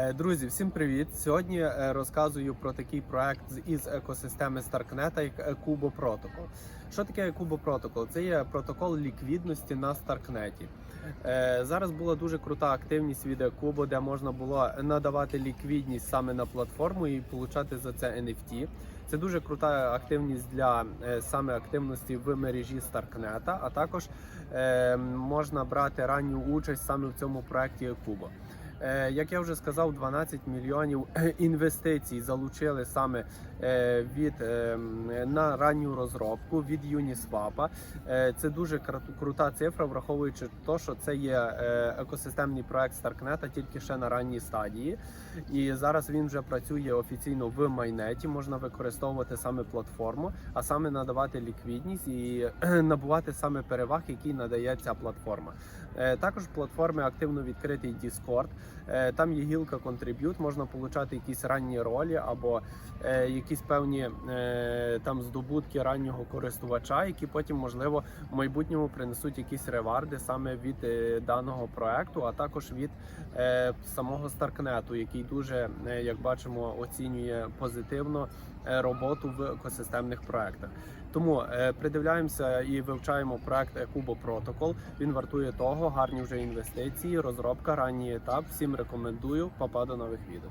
Е, Друзі, всім привіт! Сьогодні е, розказую про такий проект із екосистеми Старкнета, як Kubo Protocol. Що таке Kubo Protocol? Це є протокол ліквідності на Старкнеті. Е, Зараз була дуже крута активність від Kubo, де можна було надавати ліквідність саме на платформу і отримати за це NFT. Це дуже крута активність для саме активності в мережі Старкнета, а також можна брати ранню участь саме в цьому проекті Kubo. Е, Як я вже сказав, 12 мільйонів інвестицій залучили саме е, від е, на ранню розробку від Uniswap. Е, Це дуже кру- крута цифра, враховуючи те, що це є е, екосистемний проект Старкнета тільки ще на ранній стадії. І зараз він вже працює офіційно в майнеті. Можна використовувати саме платформу, а саме надавати ліквідність і набувати саме переваг, які надає ця платформа. Е, Також платформи активно відкритий Discord. Е, Там є гілка Contribute, можна отримати якісь ранні ролі або е, якісь певні е, там здобутки раннього користувача, які потім, можливо, в майбутньому принесуть якісь реварди саме від даного проекту, а також від самого Старкнету, який дуже, як бачимо, оцінює позитивно роботу в екосистемних проектах. Тому придивляємося і вивчаємо проект Kubo Protocol. Він вартує того, гарні вже інвестиції, розробка, ранній етап. Всім рекомендую. Папа до нових відео.